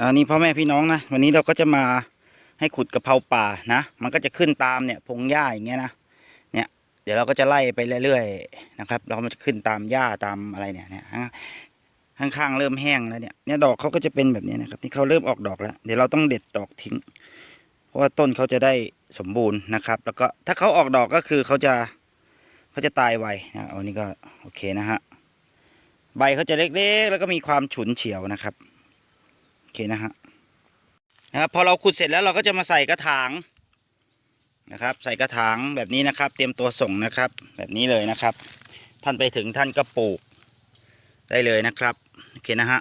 อันนี้พ่อแม่พี่น้องนะวันนี้เราก็จะมาให้ขุดกะเพราป่านะ มันก็จะขึ้นตามเนี่ยพงหญ้าอย่างเงี้ยนะเนี่ยเดี๋ยวเราก็จะไล่ไปเรื่อยๆนะครับ เรามันจะขึ้นตามหญ้าตามอะไรเนี่ยเนี่ยข้างๆเริ่มแห้งแล้วเนี่ยเนี่ยดอกเขาก็จะเป็นแบบนี้นะครับที่เขาเริ่มออกดอกแล้ว เดี๋ยวเราต้องเด็ดดอกทิ้ง เพราะว่าต้นเขาจะได้สมบูรณ์นะครับ แล้วก็ถ้าเขาออกดอกก็คือเขาจะเขาจะตายไวนะอันนี้ก็โอเคนะฮะใบเขาจะเล็กๆ แล้วก็มีความฉุนเฉียวนะครับ เคนะฮะนะครับพอเราขุดเสร็จแล้วเราก็จะมาใส่กระถางนะครับ ใส่กระถางแบบนี้นะครับ เตรียมตัวส่งนะครับ แบบนี้เลยนะครับ ท่านไปถึงท่านก็ปลูกได้เลยนะครับโอเคนะฮะ